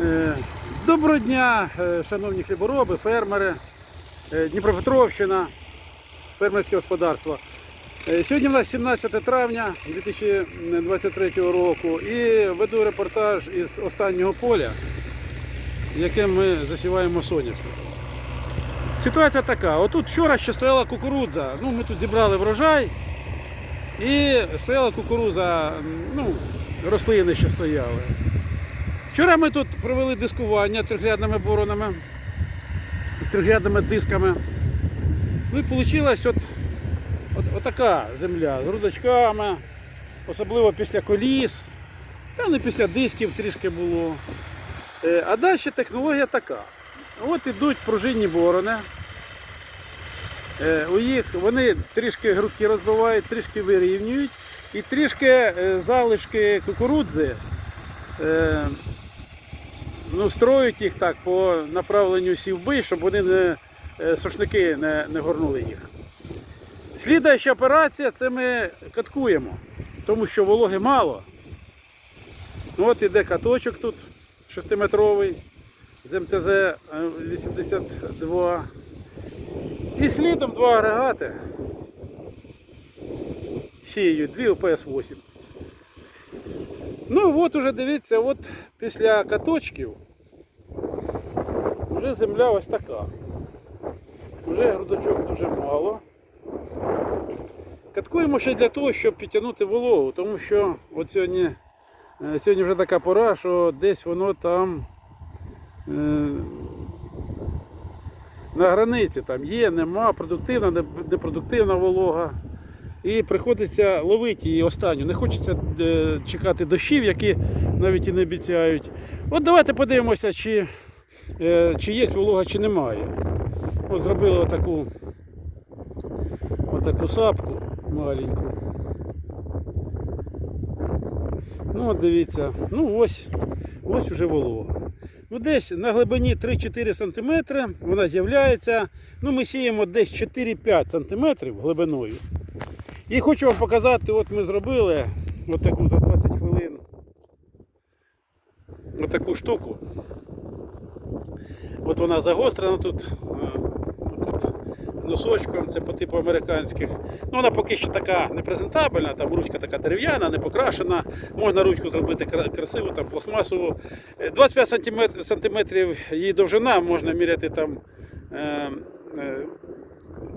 Е, Доброго дня, е, шановні хлібороби, фермери, е, Дніпропетровщина, фермерське господарство. Сьогодні у нас 17 травня 2023 року і веду репортаж із останнього поля, яке ми засіваємо соняшник. Ситуація така: отут вчора ще стояла кукурудза. Ну, ми тут зібрали врожай. І стояла кукуруза, ну, рослини ще стояли. Вчора ми тут провели дискування трьохрядними боронами, трьохрядними дисками. Ну і вийшла от, от, отака земля з рудочками, особливо після коліс, та не після дисків трішки було. Е, А далі технологія така. От ідуть пружинні борони. Е, У їх вони трішки грудки розбивають, трішки вирівнюють і трішки е, залишки кукурудзи ну, строють їх так по направленню сівби, щоб вони не, е, сушники не, не горнули їх. Слідуюча операція це ми каткуємо, тому що вологи мало. Ну, От іде каточок тут 6-метровий з МТЗ е, 82. І слідом два агрегати сіють, дві ОПС-8. Ну от уже дивіться, от після каточків вже земля ось така. Вже грудочок дуже мало. Каткуємо ще для того, щоб підтягнути вологу, тому що от сьогодні, е, сьогодні вже така пора, що десь воно там е, на границі там є, нема, продуктивна, не- непродуктивна волога. І приходиться ловити її останню. Не хочеться е, чекати дощів, які навіть і не обіцяють. От давайте подивимося, чи, е, чи є волога, чи немає. От зробили отаку, отаку сапку маленьку. Ну, от дивіться, ну ось, ось уже волога. Ну, десь на глибині 3-4 см вона з'являється. Ну, ми сіємо десь 4-5 см глибиною. І хочу вам показати, от ми зробили от таку за 20 хвилин. От таку штуку. От вона загострена тут, е, носочком, це по типу американських. Ну, вона поки що така непрезентабельна, там ручка така дерев'яна, не покрашена. Можна ручку зробити красиву, там пластмасову. Е, 25 сантиметрів, сантиметрів її довжина, можна міряти там.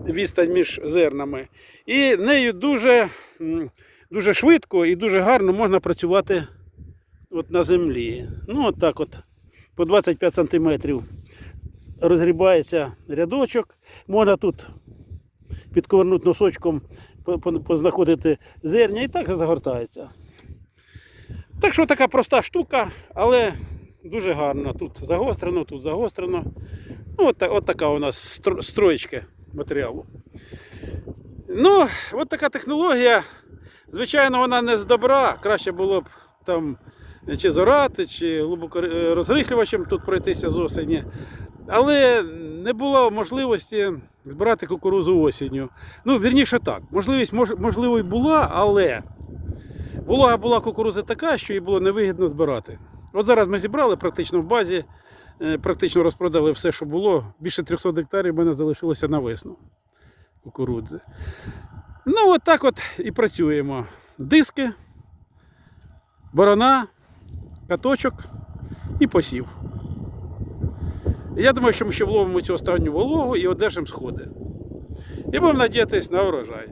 Відстань між зернами. І нею дуже, дуже швидко і дуже гарно можна працювати от на землі. Ну, от так от, по 25 сантиметрів розгрібається рядочок. Можна тут підковернути носочком, по- по- познаходити зерня і так загортається. Так що така проста штука, але дуже гарна. Тут загострено, тут загострено. Ну, от, от така у нас стро- строєчка матеріалу. Ну, от така технологія. Звичайно, вона не з добра. Краще було б там чи зорати, чи глибоко е, розрихлювачем тут пройтися з осені. Але не було можливості збирати кукурузу осінню. Ну, вірніше так, можливість мож, можливо і була, але волога була кукурузи така, що її було невигідно збирати. От зараз ми зібрали практично в базі, практично розпродали все, що було. Більше 300 гектарів в мене залишилося на весну кукурудзи. Ну, от так от і працюємо. Диски, борона, каточок і посів. Я думаю, що ми ще вловимо цю останню вологу і одержимо сходи. І будемо надіятися на урожай.